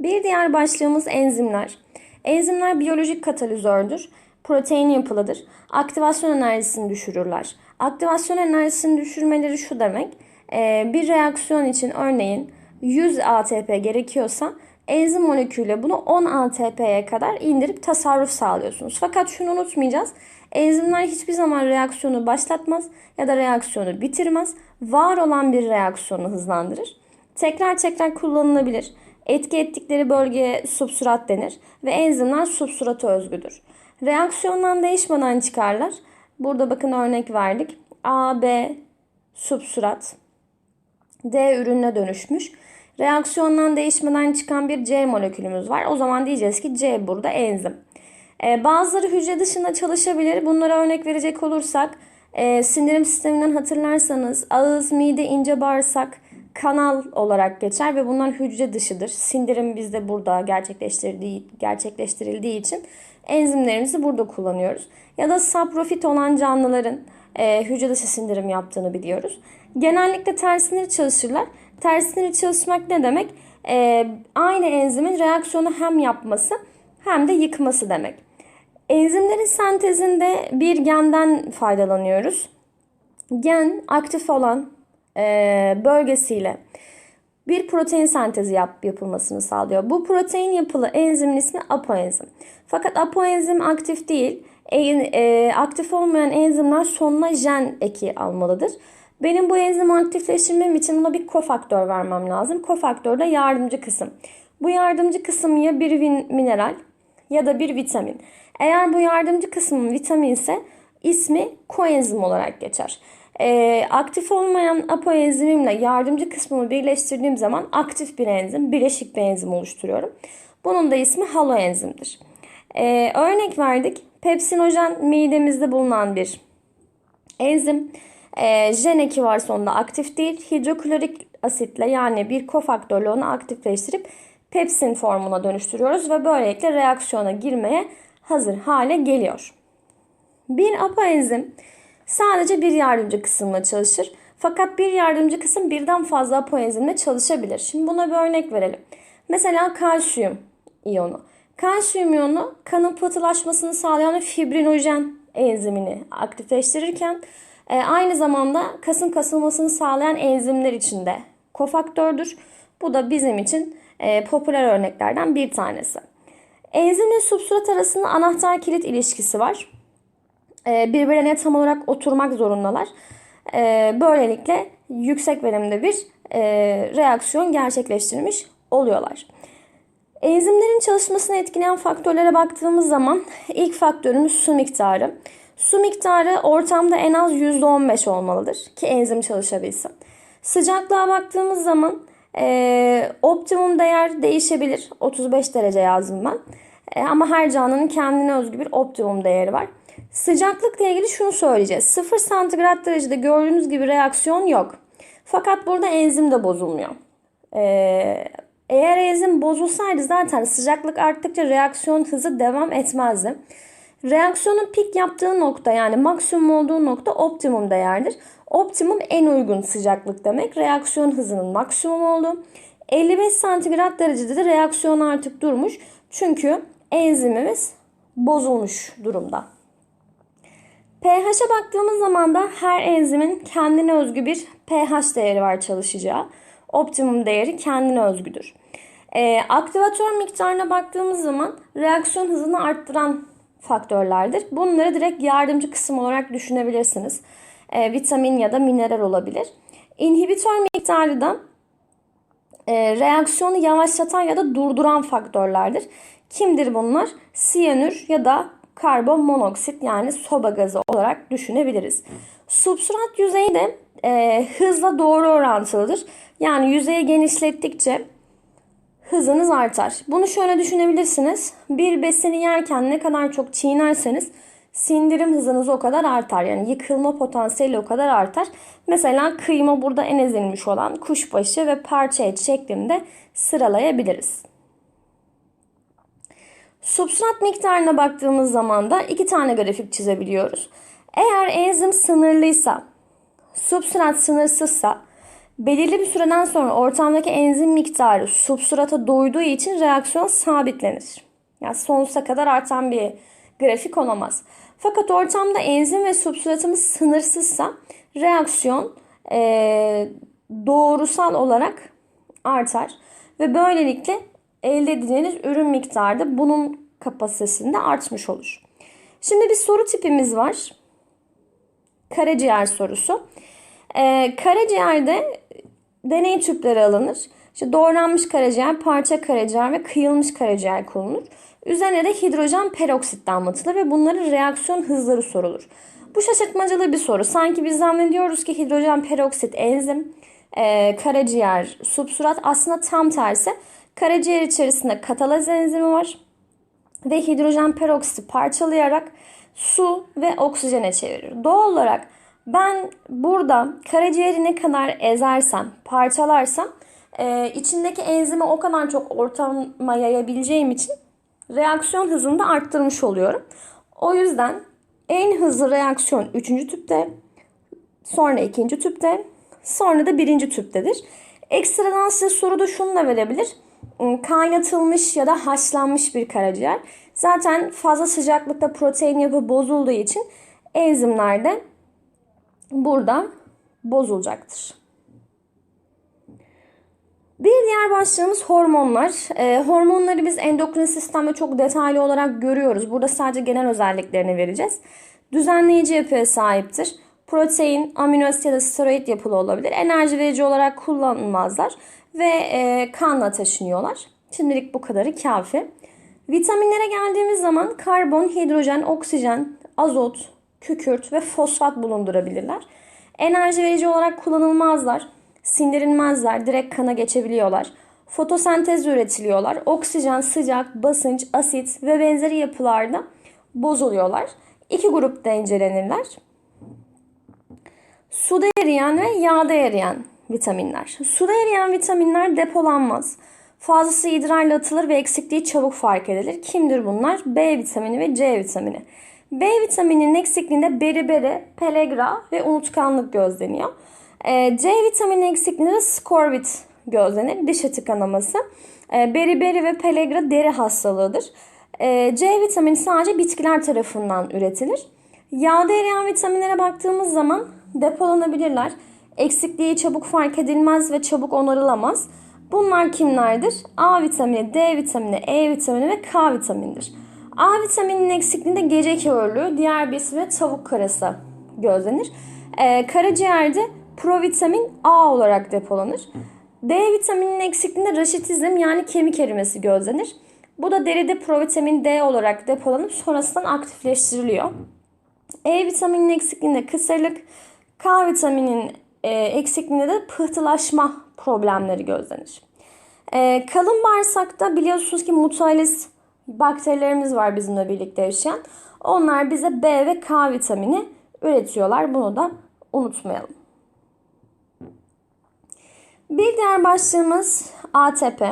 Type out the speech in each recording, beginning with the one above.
Bir diğer başlığımız enzimler. Enzimler biyolojik katalizördür. Protein yapılıdır. Aktivasyon enerjisini düşürürler. Aktivasyon enerjisini düşürmeleri şu demek. e, Bir reaksiyon için örneğin 100 ATP gerekiyorsa enzim molekülüyle bunu 10 ATP'ye kadar indirip tasarruf sağlıyorsunuz. Fakat şunu unutmayacağız. Enzimler hiçbir zaman reaksiyonu başlatmaz ya da reaksiyonu bitirmez. Var olan bir reaksiyonu hızlandırır. Tekrar tekrar kullanılabilir. Etki ettikleri bölgeye substrat denir ve enzimler substrata özgüdür. Reaksiyondan değişmeden çıkarlar. Burada bakın örnek verdik. A, B substrat, D ürününe dönüşmüş. Reaksiyondan değişmeden çıkan bir C molekülümüz var. O zaman diyeceğiz ki C burada enzim. Ee, bazıları hücre dışında çalışabilir. Bunlara örnek verecek olursak e, sindirim sisteminden hatırlarsanız ağız, mide, ince bağırsak kanal olarak geçer ve bunlar hücre dışıdır. Sindirim bizde burada gerçekleştirildiği, gerçekleştirildiği için enzimlerimizi burada kullanıyoruz. Ya da saprofit olan canlıların e, hücre dışı sindirim yaptığını biliyoruz. Genellikle tersinleri çalışırlar. Tersinleri çalışmak ne demek? E, aynı enzimin reaksiyonu hem yapması hem de yıkması demek. Enzimlerin sentezinde bir genden faydalanıyoruz. Gen aktif olan bölgesiyle bir protein sentezi yap, yapılmasını sağlıyor. Bu protein yapılı enzimin ismi apoenzim. Fakat apoenzim aktif değil. E, e, aktif olmayan enzimler sonuna jen eki almalıdır. Benim bu enzimi aktifleştirmem için buna bir kofaktör vermem lazım. Kofaktör de yardımcı kısım. Bu yardımcı kısım ya bir mineral ya da bir vitamin. Eğer bu yardımcı kısmın vitamin ise ismi koenzim olarak geçer. Ee, aktif olmayan apoenzimimle yardımcı kısmımı birleştirdiğim zaman aktif bir enzim, bileşik bir enzim oluşturuyorum. Bunun da ismi haloenzimdir. Ee, örnek verdik. Pepsinojen midemizde bulunan bir enzim. Ee, jen eki var sonunda aktif değil. Hidroklorik asitle yani bir kofaktörle onu aktifleştirip pepsin formuna dönüştürüyoruz ve böylelikle reaksiyona girmeye hazır hale geliyor. Bir apoenzim sadece bir yardımcı kısımla çalışır. Fakat bir yardımcı kısım birden fazla apoenzimle çalışabilir. Şimdi buna bir örnek verelim. Mesela kalsiyum iyonu. Kalsiyum iyonu kanın pıhtılaşmasını sağlayan fibrinojen enzimini aktifleştirirken e, aynı zamanda kasın kasılmasını sağlayan enzimler içinde kofaktördür. Bu da bizim için e, popüler örneklerden bir tanesi. Enzimle substrat arasında anahtar kilit ilişkisi var. E, birbirine tam olarak oturmak zorundalar. E, böylelikle yüksek verimde bir e, reaksiyon gerçekleştirmiş oluyorlar. Enzimlerin çalışmasını etkileyen faktörlere baktığımız zaman ilk faktörümüz su miktarı. Su miktarı ortamda en az %15 olmalıdır ki enzim çalışabilsin. Sıcaklığa baktığımız zaman e, optimum değer değişebilir. 35 derece yazdım ben. E, ama her canlının kendine özgü bir optimum değeri var. Sıcaklıkla ilgili şunu söyleyeceğiz. 0 santigrat derecede gördüğünüz gibi reaksiyon yok. Fakat burada enzim de bozulmuyor. Ee, eğer enzim bozulsaydı zaten sıcaklık arttıkça reaksiyon hızı devam etmezdi. Reaksiyonun pik yaptığı nokta yani maksimum olduğu nokta optimum değerdir. Optimum en uygun sıcaklık demek. Reaksiyon hızının maksimum olduğu. 55 santigrat derecede de reaksiyon artık durmuş. Çünkü enzimimiz bozulmuş durumda. pH'e baktığımız zaman da her enzimin kendine özgü bir pH değeri var çalışacağı. Optimum değeri kendine özgüdür. E, aktivatör miktarına baktığımız zaman reaksiyon hızını arttıran faktörlerdir. Bunları direkt yardımcı kısım olarak düşünebilirsiniz. E, vitamin ya da mineral olabilir. İnhibitör miktarı da e, reaksiyonu yavaşlatan ya da durduran faktörlerdir. Kimdir bunlar? Siyanür ya da karbon monoksit yani soba gazı olarak düşünebiliriz. Substrat yüzeyi de e, hızla doğru orantılıdır. Yani yüzeyi genişlettikçe hızınız artar. Bunu şöyle düşünebilirsiniz. Bir besini yerken ne kadar çok çiğnerseniz sindirim hızınız o kadar artar. Yani yıkılma potansiyeli o kadar artar. Mesela kıyma burada en ezilmiş olan kuşbaşı ve parça et şeklinde sıralayabiliriz. Substrat miktarına baktığımız zaman da iki tane grafik çizebiliyoruz. Eğer enzim sınırlıysa, substrat sınırsızsa Belirli bir süreden sonra ortamdaki enzim miktarı substrata doyduğu için reaksiyon sabitlenir. Yani sonsuza kadar artan bir grafik olamaz. Fakat ortamda enzim ve substratımız sınırsızsa reaksiyon e, doğrusal olarak artar ve böylelikle elde edeceğiniz ürün miktarı da bunun kapasitesinde artmış olur. Şimdi bir soru tipimiz var. Karaciğer sorusu. Ee, karaciğerde deney tüpleri alınır. İşte doğranmış karaciğer, parça karaciğer ve kıyılmış karaciğer konulur. Üzerine de hidrojen peroksit damlatılır ve bunların reaksiyon hızları sorulur. Bu şaşırtmacalı bir soru. Sanki biz zannediyoruz ki hidrojen peroksit enzim, e, karaciğer, substrat aslında tam tersi. Karaciğer içerisinde katalaz enzimi var ve hidrojen peroksiti parçalayarak su ve oksijene çevirir. Doğal olarak ben burada karaciğeri ne kadar ezersem, parçalarsam e, içindeki enzimi o kadar çok ortama yayabileceğim için reaksiyon hızını da arttırmış oluyorum. O yüzden en hızlı reaksiyon 3. tüpte, sonra 2. tüpte, sonra da 1. tüptedir. Ekstradan size soruda şunu da verebilir. Kaynatılmış ya da haşlanmış bir karaciğer. Zaten fazla sıcaklıkta protein yapı bozulduğu için enzimler de burada bozulacaktır. Bir diğer başlığımız hormonlar. E, hormonları biz endokrin sistemde çok detaylı olarak görüyoruz. Burada sadece genel özelliklerini vereceğiz. Düzenleyici yapıya sahiptir. Protein, amino asit ya da steroid yapılı olabilir. Enerji verici olarak kullanılmazlar ve e, kanla taşınıyorlar. Şimdilik bu kadarı kafi. Vitaminlere geldiğimiz zaman karbon, hidrojen, oksijen, azot, kükürt ve fosfat bulundurabilirler. Enerji verici olarak kullanılmazlar. Sindirilmezler, direkt kana geçebiliyorlar. Fotosentez üretiliyorlar. Oksijen, sıcak, basınç, asit ve benzeri yapılarda bozuluyorlar. İki grupta incelenirler. Suda eriyen ve yağda eriyen vitaminler. Suda eriyen vitaminler depolanmaz. Fazlası idrarla atılır ve eksikliği çabuk fark edilir. Kimdir bunlar? B vitamini ve C vitamini. B vitamininin eksikliğinde beriberi, pelegra ve unutkanlık gözleniyor. Ee, C vitamini eksikliğinde de skorbut gözlenir. Diş eti kanaması. Ee, beriberi ve pelegra deri hastalığıdır. Ee, C vitamini sadece bitkiler tarafından üretilir. Yağda eriyen vitaminlere baktığımız zaman depolanabilirler. Eksikliği çabuk fark edilmez ve çabuk onarılamaz. Bunlar kimlerdir? A vitamini, D vitamini, E vitamini ve K vitaminidir. A vitamininin eksikliğinde gece körlüğü, diğer bir ismi tavuk karası gözlenir. Ee, karaciğerde provitamin A olarak depolanır. D vitamininin eksikliğinde raşitizm yani kemik erimesi gözlenir. Bu da deride provitamin D olarak depolanıp sonrasında aktifleştiriliyor. E vitamininin eksikliğinde kısırlık, K vitaminin e, eksikliğinde de pıhtılaşma problemleri gözlenir. E, kalın bağırsakta biliyorsunuz ki mutalis bakterilerimiz var bizimle birlikte yaşayan. Onlar bize B ve K vitamini üretiyorlar. Bunu da unutmayalım. Bir diğer başlığımız ATP.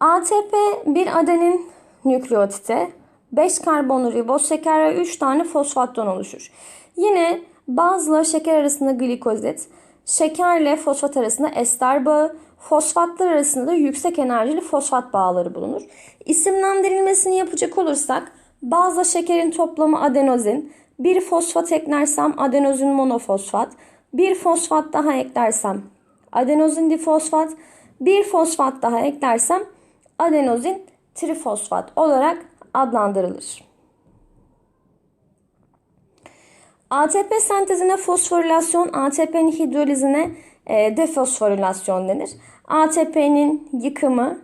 ATP bir adenin nükleotidi, 5 karbonlu riboz şeker ve 3 tane fosfattan oluşur. Yine bazıları şeker arasında glikozit, şekerle fosfat arasında ester bağı, fosfatlar arasında da yüksek enerjili fosfat bağları bulunur. İsimlendirilmesini yapacak olursak bazı şekerin toplamı adenozin, bir fosfat eklersem adenozin monofosfat, bir fosfat daha eklersem adenozin difosfat, bir fosfat daha eklersem adenozin trifosfat olarak adlandırılır. ATP sentezine fosforilasyon, ATP'nin hidrolizine e, defosforilasyon denir. ATP'nin yıkımı,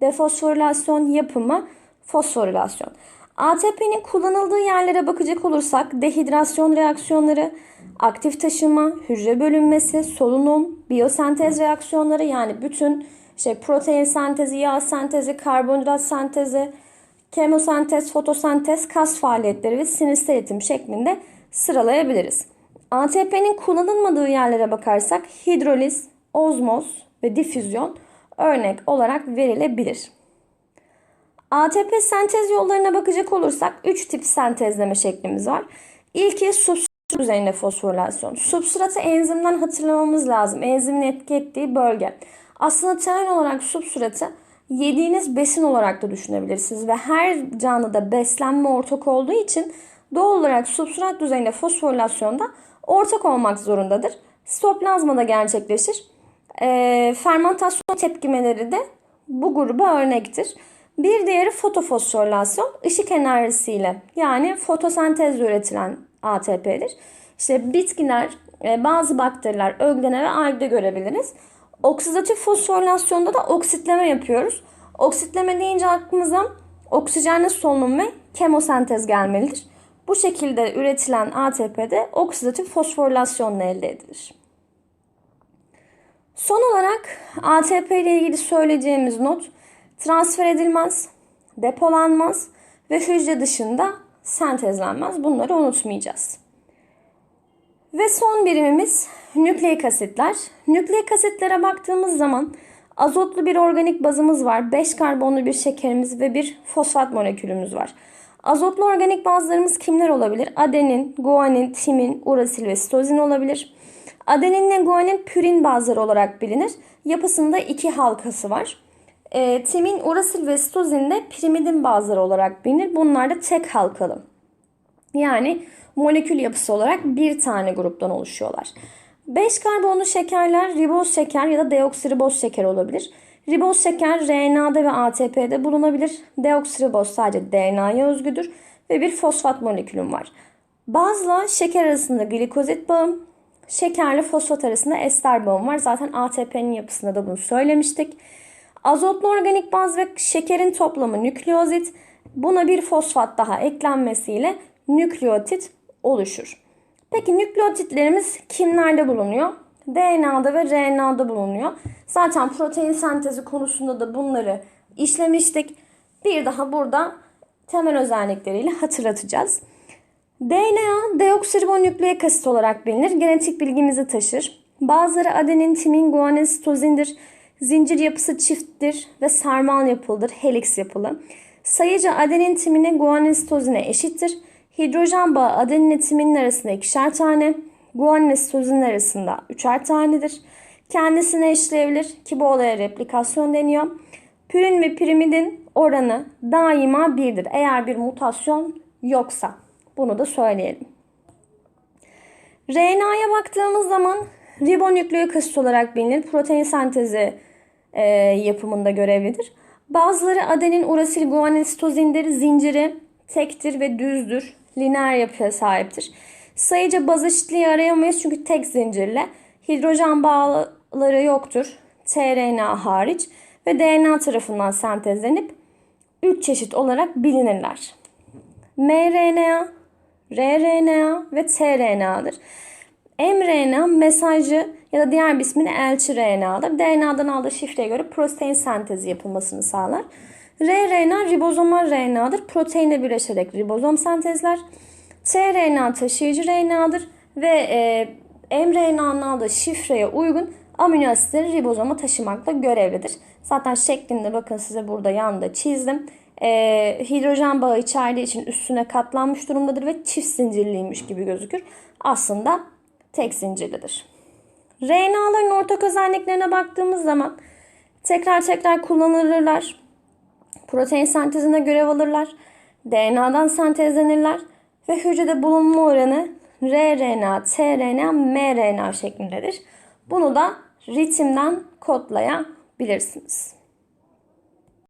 defosforilasyon yapımı, fosforilasyon. ATP'nin kullanıldığı yerlere bakacak olursak dehidrasyon reaksiyonları, aktif taşıma, hücre bölünmesi, solunum, biyosentez reaksiyonları yani bütün şey protein sentezi, yağ sentezi, karbonhidrat sentezi, kemosentez, fotosentez, kas faaliyetleri ve sinirsel iletim şeklinde sıralayabiliriz. ATP'nin kullanılmadığı yerlere bakarsak hidroliz, ozmoz ve difüzyon örnek olarak verilebilir. ATP sentez yollarına bakacak olursak 3 tip sentezleme şeklimiz var. İlki düzeyinde fosforilasyon. Substratı enzimden hatırlamamız lazım. Enzimin etki ettiği bölge. Aslında temel olarak substratı yediğiniz besin olarak da düşünebilirsiniz. Ve her canlıda beslenme ortak olduğu için doğal olarak substrat düzeyinde fosforilasyonda ortak olmak zorundadır. Sitoplazmada gerçekleşir. E, fermentasyon tepkimeleri de bu gruba örnektir. Bir diğeri fotofosforilasyon, ışık enerjisiyle yani fotosentezle üretilen ATP'dir. İşte bitkiler, e, bazı bakteriler öglene ve algde görebiliriz. Oksidatif fosforilasyonda da oksitleme yapıyoruz. Oksitleme deyince aklımıza oksijenli solunum ve kemosentez gelmelidir. Bu şekilde üretilen ATP de oksidatif fosforilasyonla elde edilir. Son olarak ATP ile ilgili söyleyeceğimiz not transfer edilmez, depolanmaz ve hücre dışında sentezlenmez. Bunları unutmayacağız. Ve son birimimiz nükleik asitler. Nükleik asitlere baktığımız zaman azotlu bir organik bazımız var. 5 karbonlu bir şekerimiz ve bir fosfat molekülümüz var. Azotlu organik bazlarımız kimler olabilir? Adenin, guanin, timin, urasil ve sitozin olabilir. Adeninle guanin pürin bazları olarak bilinir. Yapısında iki halkası var. E, timin, urasil ve sitozin de pirimidin bazları olarak bilinir. Bunlar da tek halkalı. Yani molekül yapısı olarak bir tane gruptan oluşuyorlar. 5 karbonlu şekerler riboz şeker ya da deoksiriboz şeker olabilir. Riboz şeker RNA'da ve ATP'de bulunabilir. Deoksiriboz sadece DNA'ya özgüdür ve bir fosfat molekülüm var. Bazla şeker arasında glikozit bağım, şekerle fosfat arasında ester bağım var. Zaten ATP'nin yapısında da bunu söylemiştik. Azotlu organik baz ve şekerin toplamı nükleozit. Buna bir fosfat daha eklenmesiyle nükleotit oluşur. Peki nükleotitlerimiz kimlerde bulunuyor? DNA'da ve RNA'da bulunuyor. Zaten protein sentezi konusunda da bunları işlemiştik. Bir daha burada temel özellikleriyle hatırlatacağız. DNA deoksiribonükleik asit olarak bilinir. Genetik bilgimizi taşır. Bazıları adenin, timin, guanin, sitozindir. Zincir yapısı çifttir ve sarmal yapılıdır, helix yapılı. Sayıca adenin timine, guanin sitozine eşittir. Hidrojen bağı adenin timinin arasında ikişer tane, guanin sitozin arasında üçer tanedir. Kendisine eşleyebilir ki bu olaya replikasyon deniyor. Pürin ve pirimidin oranı daima birdir. Eğer bir mutasyon yoksa. Bunu da söyleyelim. RNA'ya baktığımız zaman ribonükleik asit olarak bilinir. Protein sentezi e, yapımında görevlidir. Bazıları adenin, urasil, guanin, sitozindir. Zinciri tektir ve düzdür. Lineer yapıya sahiptir. Sayıca baz eşitliği arayamayız çünkü tek zincirle. Hidrojen bağları yoktur. tRNA hariç ve DNA tarafından sentezlenip 3 çeşit olarak bilinirler. mRNA, rRNA ve tRNA'dır. mRNA mesajı ya da diğer bir ismiyle elçi RNA'dır. DNA'dan aldığı şifreye göre protein sentezi yapılmasını sağlar. rRNA ribozomal RNA'dır. Proteinle birleşerek ribozom sentezler. tRNA taşıyıcı RNA'dır ve e, mRNA'nın aldığı şifreye uygun amino asitleri ribozoma taşımakla görevlidir. Zaten şeklinde bakın size burada yanda çizdim. E, hidrojen bağı içerdiği için üstüne katlanmış durumdadır ve çift zincirliymiş gibi gözükür. Aslında tek zincirlidir. RNA'ların ortak özelliklerine baktığımız zaman tekrar tekrar kullanılırlar. Protein sentezine görev alırlar. DNA'dan sentezlenirler ve hücrede bulunma oranı rRNA, tRNA, mRNA şeklindedir. Bunu da ritimden kodlayabilirsiniz.